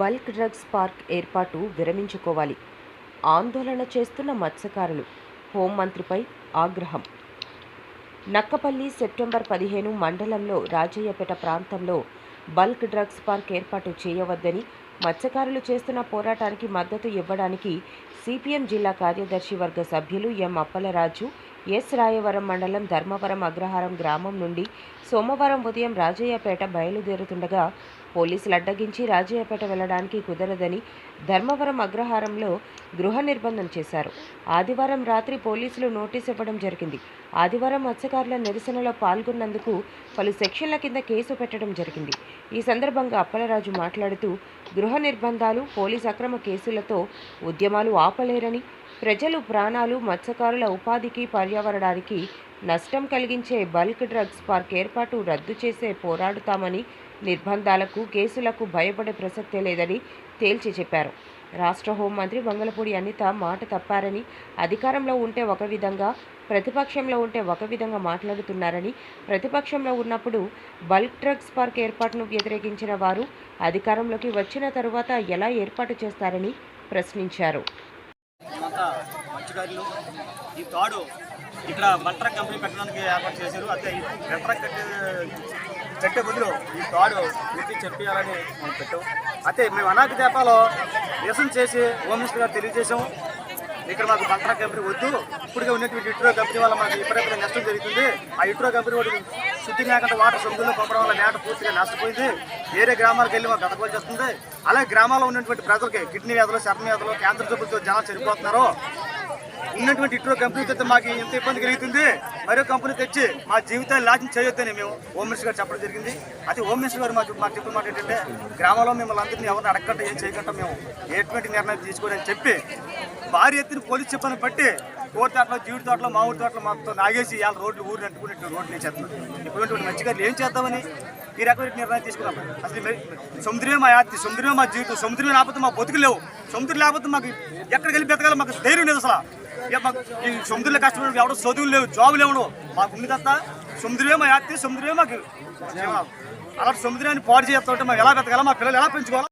Bulk drugs park ఏర్పాటు విరమించుకోవాలి. ఆందోళన చేస్తున్న మత్స్యకారులు హోంమంత్రిపై ఆగ్రహం. నక్కపల్లి సెప్టెంబర్ పదిహేను మండలంలో రాజయ్యపేట ప్రాంతంలో బల్క్ డ్రగ్స్ పార్క్ ఏర్పాటు చేయవద్దని మత్స్యకారులు చేస్తున్న పోరాటానికి మద్దతు ఇవ్వడానికి సిపిఎం జిల్లా కార్యదర్శి వర్గ సభ్యులు ఎం అప్పలరాజు ఎస్ రాయవరం మండలం ధర్మవరం అగ్రహారం గ్రామం నుండి సోమవారం ఉదయం రాజయ్యపేట బయలుదేరుతుండగా పోలీసులు అడ్డగించి రాజయ్యపేట వెళ్ళడానికి కుదరదని ధర్మవరం అగ్రహారంలో గృహ నిర్బంధం చేశారు. ఆదివారం రాత్రి పోలీసులు నోటీస్ ఇవ్వడం జరిగింది. ఆదివారం మత్స్యకారుల నిరసనలో పాల్గొన్నందుకు పలు సెక్షన్ల కింద కేసు పెట్టడం జరిగింది. ఈ సందర్భంగా అప్పలరాజు మాట్లాడుతూ గృహ నిర్బంధాలు పోలీస్ అక్రమ కేసులతో ఉద్యమాలు ఆపలేరని ప్రజలు ప్రాణాలు మత్స్యకారుల ఉపాధికి పర్యావరణానికి నష్టం కలిగించే బల్క్ డ్రగ్స్ పార్క్ ఏర్పాటు రద్దు చేసే పోరాడుతామని నిర్బంధాలకు కేసులకు భయపడే ప్రసక్తే లేదని తేల్చి చెప్పారు. రాష్ట్ర హోంమంత్రి వంగలపూడి అనిత మాట తప్పారని అధికారంలో ఉంటే ఒక విధంగా ప్రతిపక్షంలో ఉంటే ఒక విధంగా మాట్లాడుతున్నారని ప్రతిపక్షంలో ఉన్నప్పుడు బల్క్ డ్రగ్స్ పార్క్ ఏర్పాటును వ్యతిరేకించిన వారు అధికారంలోకి వచ్చిన తరువాత ఎలా ఏర్పాటు చేస్తారని ప్రశ్నించారు. మత్స్యకారులు ఈ తాడు ఇక్కడ బల్ట్రక్ కంపెనీ పెట్టడానికి ఏర్పాటు చేశారు. అయితే ఈ బల్ట్రక్ కట్టే కట్టే బదులు ఈ తాడు ఎత్తి చెప్పేయాలని మనం పెట్టాం. అయితే మేము అనాథ దీపాలో నిరసన చేసి హోమ్ మినిస్టర్ గారు తెలియజేసాం ఇక్కడ మాకు బల్ట్రక్ కంపెనీ వద్దు. ఇప్పటికే ఉన్నటువంటి ఇట్రో కంపెనీ వల్ల మాకు ఇప్పుడెప్పుడు నష్టం జరుగుతుంది. ఆ ఇట్రో కంపెనీ వాడు శుద్ధి లేకుండా వాటర్ సముద్రంలో పంపడం వల్ల నేట పూర్తిగా నష్టపోయింది. వేరే గ్రామాలకు వెళ్ళి మాకు గతకోవాల్సి వస్తుంది అలాగే గ్రామాల్లో ఉన్నటువంటి ప్రజలకి కిడ్నీ వ్యాధులు చర్మ వ్యాధులు క్యాన్సర్ జబ్బులతో జనాలు చనిపోతున్నారు. ఉన్నటువంటి ఇట్రో కంపెనీ మాకు ఎంత ఇబ్బంది కలుగుతుంది మరో కంపెనీ తెచ్చి మా జీవితాన్ని లాజింగ్ చేయొద్దని మేము హోమ్ మినిస్టర్ గారు చెప్పడం జరిగింది. అది హోమ్ మినిస్టర్ గారు మాకు మాకు చెప్పిన మాట ఏంటంటే గ్రామంలో మిమ్మల్ని అందరినీ ఎవరిని అడగకుండా ఏం చేయకుండా మేము ఎటువంటి నిర్ణయం తీసుకోవాలని చెప్పి భారీ ఎత్తున పోలీస్ చెప్పని బట్టి కోరి తోటలో జీడి తోటలో మామిడి తోటలో మొత్తం నాగేసి ఇవాళ రోడ్లు ఊరు నట్టుకున్నట్టు రోడ్లు వేసేస్తున్నారు. ఇప్పుడున్నటువంటి మంచిగా ఏం చేద్దామని ఈ రకమైన నిర్ణయం తీసుకున్నాం అసలు సముద్రమే మా యాత్రి సముద్రమే మా జీవితం సముద్రమే లేకపోతే మా బతుకులు లేవు. సముద్రం లేకపోతే మాకు ఎక్కడికి వెళ్ళి బతకాలి మాకు ధైర్యం లేదు అసలు. ఈ సముద్రంలో కష్టపడి ఎవడో చదువులు లేవు జాబులు లేవు మాకు ఉంది తప్ప సముద్రమే మా యాత్రి సముద్రమే మాకు. అలాంటి సముద్రాన్ని పాడు చేస్తుంటే మేము ఎలా బతకాలి? మా పిల్లలు ఎలా పెంచుకోవాలి?